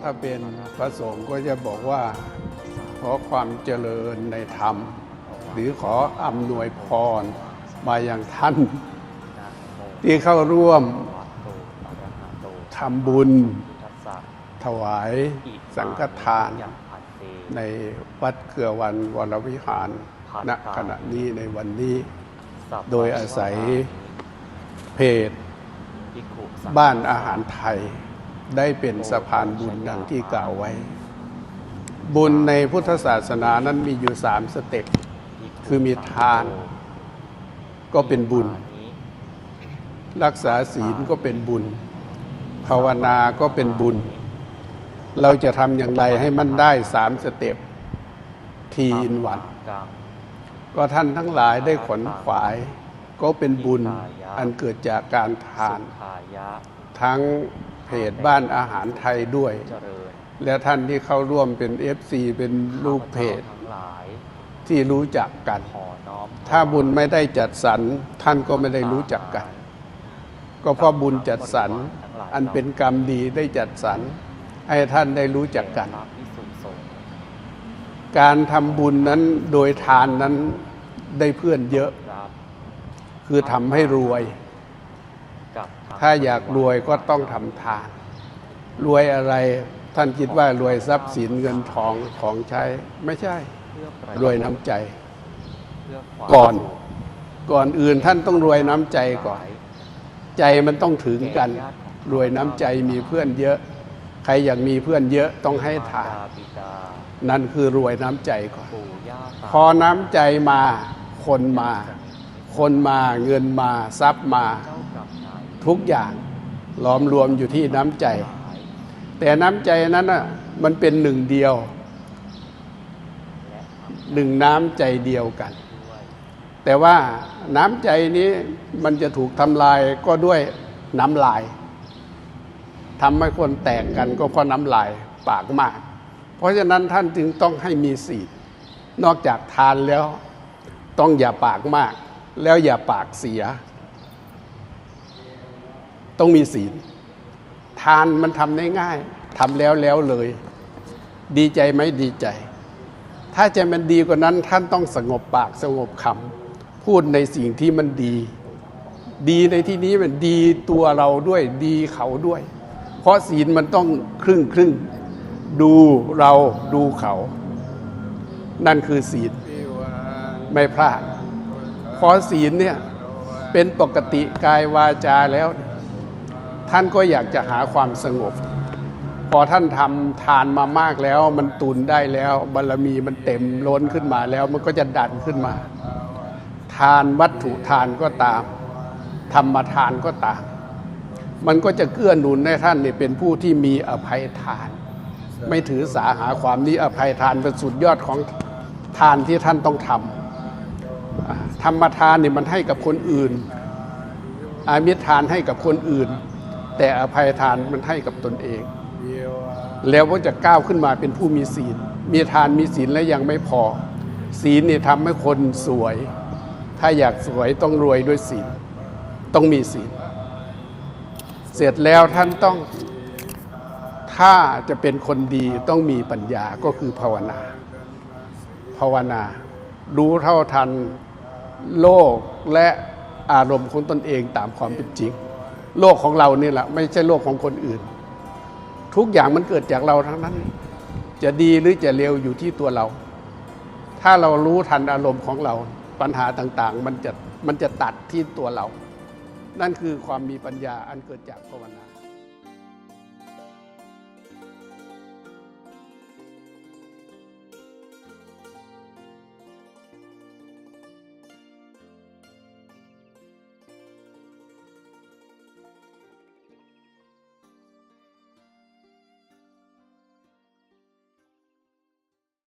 ถ้าเป็นพระสงฆ์ก็จะบอกว่าขอความเจริญในธรรม หรือขออำนวยพรมาอย่างท่าน ที่เข้าร่วมทำบุญถวายสังฆทาน ในวัดเกลือวันวรวิหารณขณะนี้ในวันนี้ โดยอาศัยเพจ บ้านอาหารไทยได้เป็นสะพานบุญดังที่กล่าวไว้ บุญในพุทธศาสนานั้นมีอยู่สามสเต็ปภิกขุคือมีทาน ก็เป็นบุญอันนี้รักษาศีลก็เป็นบุญ ภาวนาก็เป็นบุญ เราจะทำอย่างไรให้มันได้สามสเต็ปทีอินวันกังก็ท่านทั้งหลายได้ขนขวาย ก็เป็นบุญอันเกิดจากการทานสุขายะทั้งเพจบ้านอาหารไทยด้วยเจริญและท่านที่เข้าร่วมเป็น FC เป็นลูกเพจข้าพจ้าทั้งหลายที่รู้จักกันขอน้อมถ้าบุญไม่ได้จัดสรรท่านก็ไม่ได้รู้จักกัน ก็เพราะบุญจัดสรรอันเป็นกรรมดีได้จัดสรรให้ท่านได้รู้จักกันพระภิกษุสงฆ์การทำบุญนั้นโดยทานนั้นได้เพื่อนเยอะ ครับคือทำให้รวยกับทงถ้าอยากรวยก็ต้องทำทาน รวยอะไรท่านคิดว่ารวยทรัพย์สินเงินทองของใช้ ไม่ใช่เพื่อประโชรวยน้ำใจเพื่อความก่อน ก่อนอื่นท่านต้องรวยน้ำใจก่อน ใจมันต้องถึงกัน รวยน้ำใจมีเพื่อนเยอะ ใครอยากมีเพื่อนเยอะต้องให้ทานมรดบิดานั่นคือรวยน้ำใจก่อนปู่ย่าตาพอน้ำใจมาคนมา คนมาเงินมาทรัพย์มา ทุกอย่างล้อมรวมอยู่ที่น้ำใจ แต่น้ำใจนั้นน่ะมันเป็นหนึ่งเดียว หนึ่งน้ำใจเดียวกัน แต่ว่าน้ำใจนี้มันจะถูกทำลายก็ด้วยน้ำลายทำให้คนแตกกันก็เพราะน้ำลายปากมาก เพราะฉะนั้นท่านจึงต้องให้มีศีลนอกจากทานแล้วต้องอย่าปากมาก แล้วอย่าปากเสีย ต้องมีศีล ทานมันทำได้ง่ายทำแล้วแล้วเลย ดีใจไหมดีใจ ถ้าใจมันดีกว่านั้น ท่านต้องสงบปากสงบคำพูดในสิ่งที่มันดี ดีในที่นี้มันดีตัวเราด้วยดีเขาด้วย เพราะศีลมันต้องครึ่งครึ่งดูเราดูเขา นั่นคือศีลไม่พลาด พราะศีลเนี่ยเป็นปกติกายวาจาแล้ว ท่านก็อยากจะหาความสงบ พอท่านทำทานมามากแล้ว มันตุนได้แล้วบารมีมันเต็มล้นขึ้นมาแล้ว มันก็จะดันขึ้นมา ทานวัตถุทานก็ตาม ธรรมทานก็ตาม มันก็จะเกื้อหนุนให้ท่านเนี่ยเป็นผู้ที่มีอภัยทาน ไม่ถือสาหาความนี้อภัยทานเป็นสุดยอดของทานที่ท่านต้องทำ ธรรมทานเนี่ยมันให้กับคนอื่น อามิทานให้กับคนอื่น แต่อภัยทานมันให้กับตนเอง แล้วก็จะก้าวขึ้นมาเป็นผู้มีศีล มีทานมีศีลและยังไม่พอ ศีลเนี่ยทำให้คนสวย ถ้าอยากสวยต้องรวยด้วยศีล ต้องมีศีล เสร็จแล้วท่านต้องถ้าจะเป็นคนดีต้องมีปัญญาก็คือภาวนา ภาวนา รู้เท่าทัน โลกและอารมณ์ของตนเองตามความเป็นจริง โลกของเราเนี่แหละไม่ใช่โลกของคนอื่น ทุกอย่างมันเกิดจากเราทั้งนั้น จะดีหรือจะเลวอยู่ที่ตัวเรา ถ้าเรารู้ทันอารมณ์ของเราปัญหาต่างๆ มันจะมันจะตัดที่ตัวเรา นั่นคือความมีปัญญาอันเกิดจากภาวนา